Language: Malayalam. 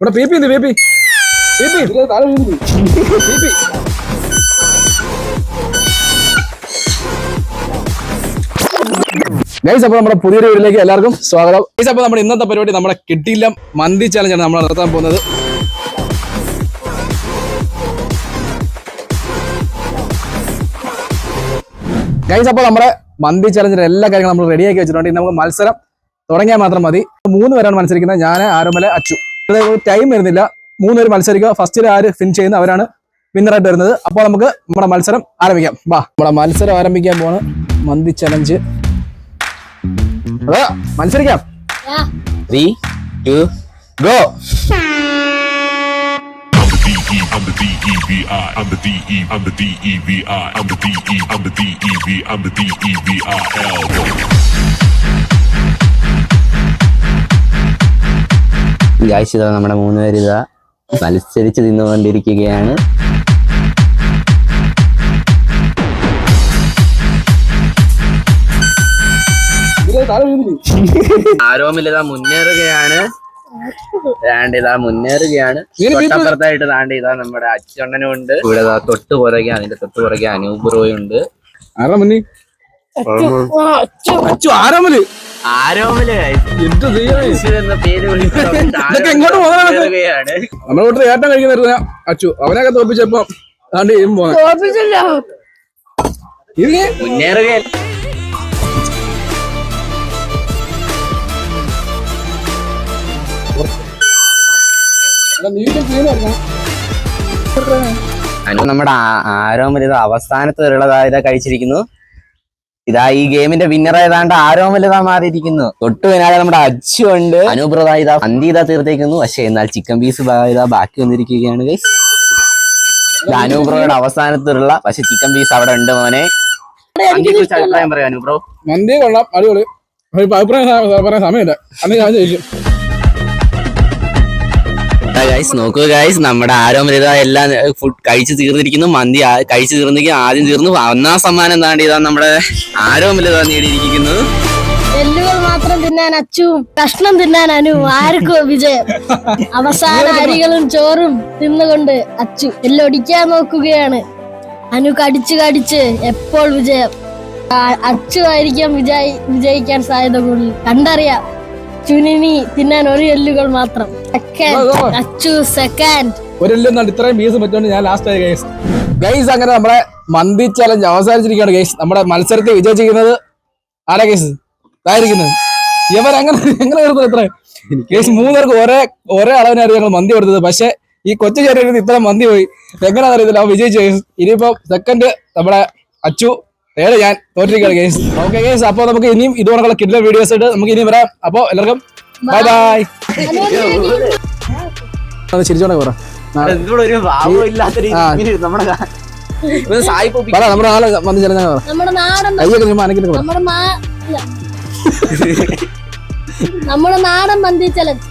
ഇവിടെ പി പി ഉണ്ട് P P. P P. P P guys അപ്പോൾ നമ്മുടെ പുതിയൊരു വീട്ടിലേക്ക് എല്ലാവർക്കും സ്വാഗതം. ഗൈസ് അപ്പോൾ നമ്മുടെ ഇന്നത്തെ പരിപാടി നമ്മുടെ കിട്ടിയില്ല മന്തി ചാലഞ്ചാണ് നമ്മൾ നടത്താൻ പോകുന്നത്. ഗൈസ് അപ്പോൾ നമ്മുടെ മന്തി ചലഞ്ചിന്റെ എല്ലാ കാര്യങ്ങളും നമ്മൾ റെഡിയാക്കി വെച്ചിട്ടുണ്ട്. ഇനി നമുക്ക് മത്സരം തുടങ്ങിയാൽ മാത്രം മതി. മൂന്ന് പേരാണ് മത്സരിക്കുന്നത്. ഞാൻ ആരോമല അച്ചു. ടൈം വരുന്നില്ല മൂന്ന് പേര് മത്സരിക്കുക ഫസ്റ്റിൽ ആര് ഫിനിഷ് ചെയ്യുന്ന അവരാണ് വിന്നറായിട്ട് വരുന്നത് അപ്പോൾ നമുക്ക് നമ്മുടെ മത്സരം ആരംഭിക്കാം വാ നമ്മുടെ മത്സരം ആരംഭിക്കാൻ പോണ് മന്തി ചലഞ്ച് അതാ മത്സരിക്കാം three two go I'm the D-E-V-I. I'm the D-E. I'm the D-E-V-I. I'm the D-E. I'm the D-E-V. I'm the D-E-V-I-L. Guys നമ്മുടെ മൂന്ന് പേര് ഇതാ മത്സരിച്ച് തിന്നുകൊണ്ടിരിക്കുകയാണ് ആരോമില്ലതാ മുന്നേറുകയാണ്. ഇതാ മുന്നേറുകയാണ്. തൊട്ടപ്പുറത്തായിട്ട് ദാണ്ട് ഇതാ നമ്മുടെ അച്ഛണ്ണനുണ്ട് ഇവിടെ ദാ തൊട്ട് പുറകെ അതിന്റെ തൊട്ട് പുറകെ അനൂപുറോയുണ്ട് റോയുണ്ട്. അച്ചു ആരാമൽ ആരോമിൽ എന്ത് എന്ന പേര് ഇതൊക്കെ എങ്ങോട്ട് പോകുന്നതാണ്? കഴിക്കുന്ന അച്ചു അവനൊക്കെ തോപ്പിച്ചപ്പോ അതാണ്ട് ഇതും പോന്നെ ഇതിന് മുന്നേറുകയല്ല. അനു നമ്മുടെ ആരോമൽ ഇത് അവസാനത്തെ ഉള്ളതാ ഇതാ കഴിച്ചിരിക്കുന്നു. ഇതാ ഈ ഗെയിമിന്റെ വിന്നർ ഏതാണ്ട് ആരോ വലുതാ മാറിയിരിക്കുന്നു. തൊട്ട് പിന്നാലെ നമ്മുടെ അച്ചു ഉണ്ട്. അനുപ്രദ ഇതാ അന്തി ഇതാ തീർത്തേക്കുന്നു. പക്ഷെ എന്നാൽ ചിക്കൻ പീസ് ഇതാ ബാക്കി വന്നിരിക്കുകയാണ് ഗൈസ് അനുപ്രയുടെ അവസാനത്തുള്ള പക്ഷെ ചിക്കൻ പീസ് അവിടെ ഉണ്ട് മോനെ. അഭിപ്രായം പറയാം അനുപ്രോ മന്തി കൊള്ളാം. അടിപൊളി. അഭിപ്രായം പറയാൻ സമയമില്ല. അന്ന് ഞാൻ ചോദിക്കും ഗൈസ് നോക്കൂ ഗൈസ് നമ്മുടെ ആരോമരിത എല്ലാം ഫുഡ് കഴിച്ചു തീർന്നിരിക്കുന്നു. മന്തി കഴിച്ചു തീർന്നിരിക്കും ആദ്യം തീർന്നു. ഒന്നാം സമ്മാനം എന്താണ്ട് ഇതാ നമ്മുടെ ആരോമരിത നേടിയിരിക്കുന്നത്. എല്ലുകൾ മാത്രം തിന്നാൻ അച്ചുവും കഷ്ണം തിന്നാൻ അനു ആർക്കോ വിജയം. അവസാന അരികളും ചോറും തിന്നുകൊണ്ട് അച്ചു എല്ലൊടിക്കാൻ നോക്കുകയാണ്. അനു കടിച്ചു കടിച്ച് എപ്പോൾ വിജയം? അച്ചു ആയിരിക്കാം വിജയി വിജയിക്കാൻ സാധ്യത കൂടുതൽ. കണ്ടറിയാം. ചുനിനി തിന്നാൻ ഒരു എല്ലുകൾ മാത്രം. അച്ചു സെക്കൻഡ് ഒരു എല്ലാം ഇത്രയും പീസ് പറ്റുകൊണ്ട് ഞാൻ ലാസ്റ്റ് ആയി ഗൈസ് ഗൈസ് അങ്ങനെ നമ്മളെ മന്തി ചലഞ്ച് അവസാനിച്ചിരിക്കുകയാണ് ഗൈസ് നമ്മുടെ മത്സരത്തെ വിജയിച്ചിരിക്കുന്നത് ആരാ ഗൈസ് ഇതായിരിക്കുന്നത്. ഇവർ എങ്ങനെ എങ്ങനെ എടുത്തത് ഇത്ര? ഗൈസ് മൂന്നുപേർക്ക് ഒരേ ഒരേ അളവിനായിരുന്നു ഞങ്ങൾ മന്തി കൊടുത്തത്. പക്ഷെ ഈ കൊച്ചു ചേരുന്നത് ഇത്ര മന്തി പോയി. എങ്ങനെയാണെന്ന് അറിയത്തില്ല അവൻ വിജയിച്ചു ഗൈസ് ഇനിയിപ്പോ സെക്കൻഡ് നമ്മുടെ അച്ചു ഞാൻ തോറ്റിരിക്കുകയാണ് ഗൈസ് ഓക്കെ ഗെയിംസ് അപ്പോൾ നമുക്ക് ഇനിയും ഇതുപോലുള്ള കിഡ്ല വീഡിയോസ് ആയിട്ട് നമുക്ക് ഇനിയും വരാം. അപ്പോൾ എല്ലാവർക്കും ബൈ ബൈ അത് ചിരിച്ചോണേ പറ. നമ്മുടെ ആൾ വന്ന് ചെറിയ കയ്യൊക്കെ അനക്കിട്ട് നമ്മുടെ നാടൻ മന്തി ചലഞ്ച്